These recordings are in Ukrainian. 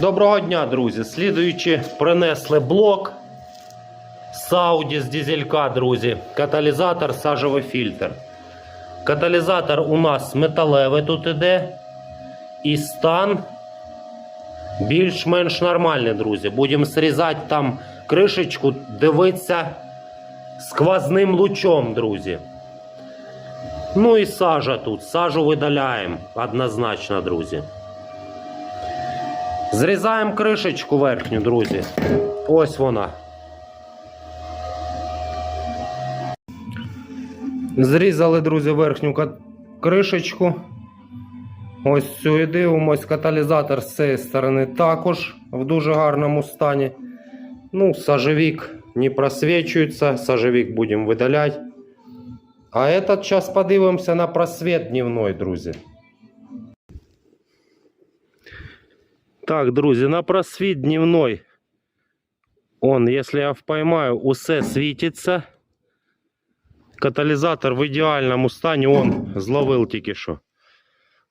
Доброго дня, друзі. Слідуючи, принесли блок Audi з дизелька, друзі. Каталізатор, сажовий фільтр. Каталізатор у нас металевий тут іде. І стан більш-менш нормальний, друзі. Будемо зрізати там кришечку, дивитися сквозним лучом, друзі. Ну і сажа тут. Сажу видаляємо однозначно, друзі. Зрізаємо кришечку верхню, друзі. Ось вона. Зрізали, друзі, верхню кришечку. Ось сюди дивимось. Каталізатор з цієї сторони також в дуже гарному стані. Ну, сажевик не просвічується. Сажевик будемо видаляти. А этот час подивимося на просвіт дневной, друзі. Так, друзі, на просвіт дневной. Он, якщо я впоймаю, усе світиться. Каталізатор в ідеальному стані, он зловив тільки що.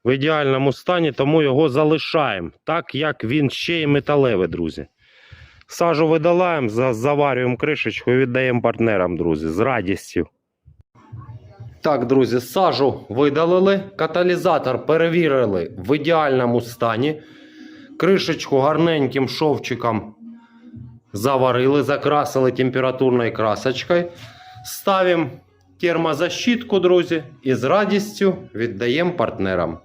В ідеальному стані, тому його залишаємо, так як він ще й металевий, друзі. Сажу видалаємо, заварюємо кришечку і віддаємо партнерам, друзі, з радістю. Так, друзі, сажу видалили, каталізатор перевірили в ідеальному стані. Кришечку гарненьким шовчиком заварили, закрасили температурною красочкою. Ставимо термозащитку, друзі, і з радістю віддаємо партнерам.